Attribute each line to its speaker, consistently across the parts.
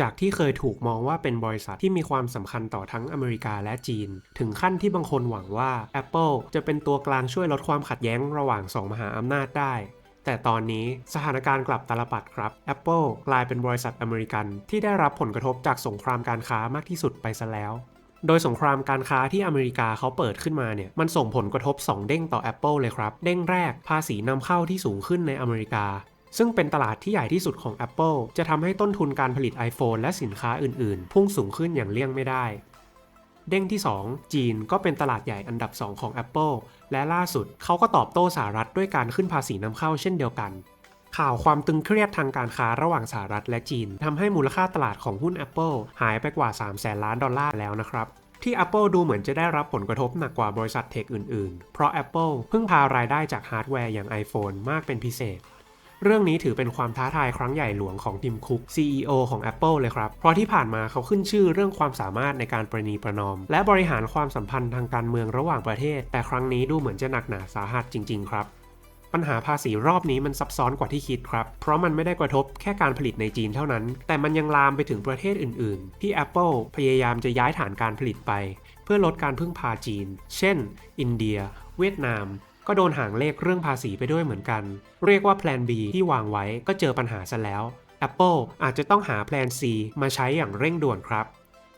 Speaker 1: จากที่เคยถูกมองว่าเป็นบริษัทที่มีความสำคัญต่อทั้งอเมริกาและจีน ถึงขั้นที่บางคนหวังว่า Apple จะเป็นตัวกลางช่วยลดความขัดแย้งระหว่างสองมหาอำนาจได้ แต่ตอนนี้สถานการณ์กลับตาลปัดครับ Apple กลายเป็นบริษัทอเมริกัน ที่ได้รับผลกระทบจากสงครามการค้ามากที่สุดไปซะแล้ว โดยสงครามการค้าที่อเมริกาเขาเปิดขึ้นมาเนี่ยมันส่งผลกระทบ 2 เด้งต่อ Apple เลยครับ เด้งแรกภาษีนำเข้าที่สูงขึ้นในอเมริกา ซึ่งเป็นตลาดที่ใหญ่ที่สุดของ Apple จะทำให้ต้นทุนการผลิต iPhone และสินค้าอื่นๆ พุ่งสูงขึ้นอย่างเลี่ยงไม่ได้ เด้งที่ 2 จีนก็เป็นตลาดใหญ่อันดับ 2 ของ Apple และล่าสุดเขาก็ตอบโต้สหรัฐด้วยการขึ้นภาษีนำเข้าเช่นเดียวกัน ข่าวความตึงเครียดทางการค้าระหว่างสหรัฐและจีนทำให้มูลค่าตลาดของหุ้น Apple หายไปกว่า3แสนล้านดอลลาร์แล้วนะครับที่ Apple ดูเหมือนจะได้รับผลกระทบหนักกว่าบริษัทเทคอื่นๆ เพราะ Apple พึ่งพารายได้จากฮาร์ดแวร์อย่าง iPhone มากเป็นพิเศษ เรื่องนี้ถือเป็นความท้าทายครั้งใหญ่หลวงของทิมคุก CEO ของ Apple เลยครับ เพราะที่ผ่านมาเขาขึ้นชื่อเรื่องความสามารถในการประนีประนอม และบริหารความสัมพันธ์ทางการเมืองระหว่างประเทศ แต่ครั้งนี้ดูเหมือนจะหนักหนาสาหัสจริง ๆ ครับปัญหาภาษีรอบนี้มันซับซ้อนกว่าที่คิดครับ เพราะมันไม่ได้กระทบแค่การผลิตในจีนเท่านั้น แต่มันยังลามไปถึงประเทศอื่นๆ ที่ Apple พยายามจะย้ายฐานการผลิตไป เพื่อลดการพึ่งพาจีน เช่น อินเดีย เวียดนาม ก็โดนหางเลขเรื่องภาษีไปด้วยเหมือนกัน เรียกว่าแพลน B ที่วางไว้ก็เจอปัญหาซะแล้ว Apple อาจจะต้องหาแพลน C มาใช้อย่างเร่งด่วนครับ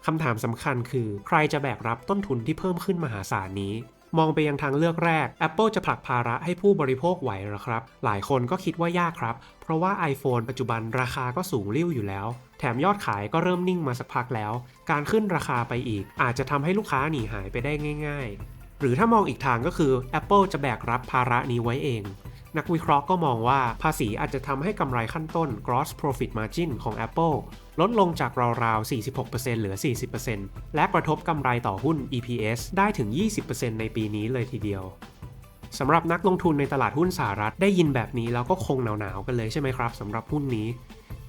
Speaker 1: คำถามสำคัญคือใครจะแบกรับต้นทุนที่เพิ่มขึ้นมหาศาลนี้ มองไปยังทางเลือกแรก Apple จะผลักภาระให้ผู้บริโภคไหวหรอครับ หลายคนก็คิดว่ายากครับ เพราะว่า iPhone ปัจจุบันราคาก็สูงริ่วอยู่แล้ว แถมยอดขายก็เริ่มนิ่งมาสักพักแล้ว การขึ้นราคาไปอีก อาจจะทำให้ลูกค้าหนีหายไปได้ง่ายๆ หรือถ้ามองอีกทางก็คือ Apple จะแบกรับภาระนี้ไว้เอง นักวิเคราะห์ก็มองว่าภาษีอาจจะทำให้กำไรขั้นต้น gross profit margin ของ Apple ลดลงจากราวๆ 46%เหลือ 40%และกระทบกำไรต่อหุ้น EPS ได้ถึง 20%ในปีนี้เลยทีเดียว สำหรับนักลงทุนในตลาดหุ้นสหรัฐได้ยินแบบนี้แล้วก็คงหนาวๆกันเลยใช่ไหมครับสำหรับหุ้นนี้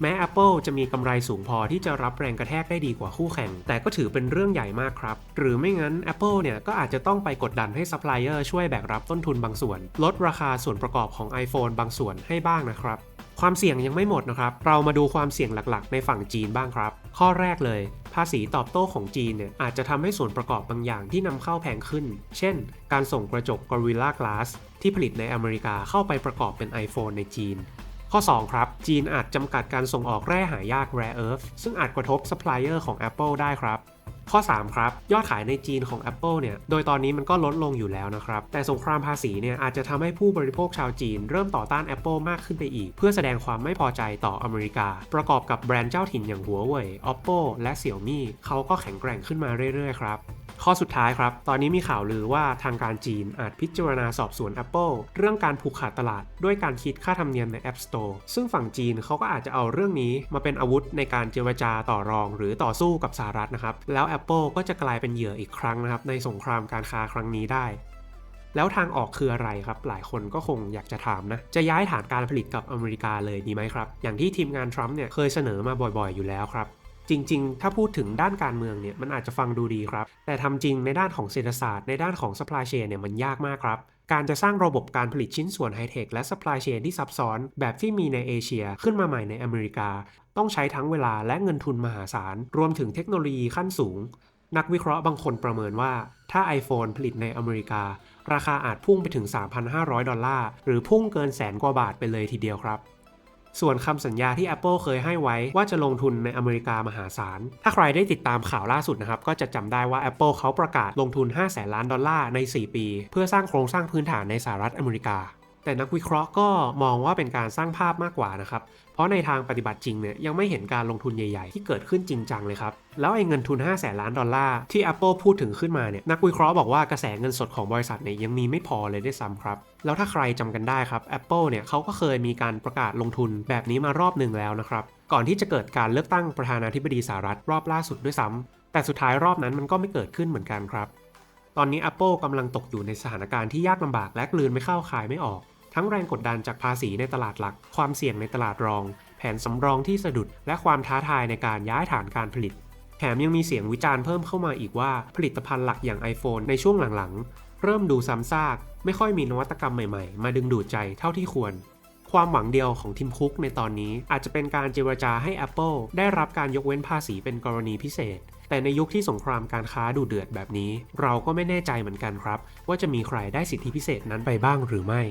Speaker 1: แม้ Apple จะมีกำไรสูงพอที่จะรับแรงกระแทกได้ดีกว่าคู่แข่ง แต่ก็ถือเป็นเรื่องใหญ่มากครับ หรือไม่งั้น Apple เนี่ยก็อาจจะต้องไปกดดันให้ซัพพลายเออร์ช่วยแบกรับต้นทุนบางส่วน ลดราคาส่วนประกอบของ iPhone บางส่วนให้บ้างนะครับความเสี่ยงยังไม่หมดนะครับ เรามาดูความเสี่ยงหลักๆ ในฝั่งจีนบ้างครับ ข้อแรกเลย ภาษีตอบโต้ของจีนเนี่ยอาจจะทำให้ส่วนประกอบบางอย่างที่นำเข้าแพงขึ้น เช่น การส่งกระจก Gorilla Glass ที่ผลิตในอเมริกาเข้าไปประกอบเป็น iPhone ในจีน ข้อ 2 ครับ จีนอาจจำกัดการส่งออกแร่หายาก Rare Earth ซึ่งอาจกระทบซัพพลายเออร์ของ Apple ได้ครับ ข้อ 3 ครับ ยอดขายในจีนของ Apple เนี่ย โดยตอนนี้มันก็ลดลงอยู่แล้วนะครับ แต่สงครามภาษีเนี่ยอาจจะทำให้ผู้บริโภคชาวจีน เริ่มต่อต้าน Apple มากขึ้นไปอีก เพื่อแสดงความไม่พอใจต่ออเมริกา ประกอบกับแบรนด์เจ้าถิ่นอย่างหัวเว่ย Oppo และ Xiaomi เขาก็แข็งแกร่งขึ้นมาเรื่อยๆครับ ข้อสุดท้ายครับ ตอนนี้มีข่าวลือว่าทางการจีนอาจพิจารณาสอบสวน Apple เรื่องการผูกขาดตลาด ด้วยการคิดค่าธรรมเนียมใน App Store ซึ่งฝั่งจีนเขาก็อาจจะเอาเรื่องนี้มาเป็นอาวุธในการเจรจาต่อรอง หรือต่อสู้กับสหรัฐนะครับ แล้ว Apple ก็จะกลายเป็นเหยื่ออีกครั้งนะครับในสงครามการค้าครั้งนี้ได้แล้วทางออกคืออะไรครับ หลายคนก็คงอยากจะถามนะ จะย้ายฐานการผลิตกับอเมริกาเลยดีไหมครับ อย่างที่ทีมงานทรัมป์เนี่ยเคยเสนอมาบ่อยๆอยู่แล้วครับ จริง ๆ ถ้าพูดถึงด้านการเมืองเนี่ยมันอาจจะฟังดูดีครับ แต่ทำจริงในด้านของเศรษฐศาสตร์ในด้านของ supply chain เนี่ยมันยากมากครับ การจะสร้างระบบการผลิตชิ้นส่วนไฮเทคและ supply chain ที่ซับซ้อน แบบที่มีในเอเชีย ขึ้นมาใหม่ในอเมริกา ต้องใช้ทั้งเวลาและเงินทุนมหาศาล รวมถึงเทคโนโลยีขั้นสูง นักวิเคราะห์บางคนประเมินว่า ถ้า iPhone ผลิตในอเมริการาคาอาจพุ่งไปถึง 3,500 ดอลลาร์หรือพุ่งเกินแสนกว่าบาทไปเลยทีเดียวครับ ส่วนคำสัญญาที่ Apple เคยให้ไว้ว่าจะลงทุนในอเมริกามหาศาล ถ้าใครได้ติดตามข่าวล่าสุดนะครับ ก็จะจำได้ว่า Apple เขาประกาศลงทุน5แสนล้านดอลลาร์ใน 4 ปี เพื่อสร้างโครงสร้างพื้นฐานในสหรัฐอเมริกา แต่นักวิเคราะห์ก็มองว่าเป็นการสร้างภาพมากกว่านะครับ เพราะในทางปฏิบัติจริงเนี่ยยังไม่เห็นการลงทุนใหญ่ๆ ที่เกิดขึ้นจริงจังเลยครับ แล้วไอ้เงินทุน5แสนล้านดอลลาร์ที่ Apple พูดถึงขึ้นมาเนี่ยนักวิเคราะห์บอกว่ากระแสเงินสดของบริษัทเนี่ยยังมีไม่พอเลยด้วยซ้ำครับ แล้วถ้าใครจำกันได้ครับ Apple เนี่ยเขาก็เคยมีการประกาศลงทุนแบบนี้มารอบหนึ่งแล้วนะครับก่อนที่จะเกิดการเลือกตั้งประธานาธิบดีสหรัฐรอบล่าสุดด้วยซ้ำแต่สุดท้ายรอบนั้นมันก็ไม่เกิดขึ้นเหมือนกันครับตอนนี้ Apple กำลังตกอยู่ในสถานการณ์ที่ยากลำบากและกลืนไม่เข้าคายไม่ออก ทั้งแรงกดดันจากภาษีในตลาดหลัก ความเสี่ยงในตลาดรอง แผนสำรองที่สะดุด และความท้าทายในการย้ายฐานการผลิต แถมยังมีเสียงวิจารณ์เพิ่มเข้ามาอีกว่าผลิตภัณฑ์หลักอย่าง iPhone ในช่วงหลังๆ เริ่มดูซ้ำซาก ไม่ค่อยมีนวัตกรรมใหม่ๆ มาดึงดูดใจเท่าที่ควร ความหวังเดียวของทีมคุกในตอนนี้อาจจะเป็นการเจรจาให้ Apple ได้รับการยกเว้นภาษีเป็นกรณีพิเศษแต่ในยุคที่สงครามการค้าดูเดือดแบบนี้ เราก็ไม่แน่ใจเหมือนกันครับ ว่าจะมีใครได้สิทธิพิเศษนั้นไปบ้างหรือไม่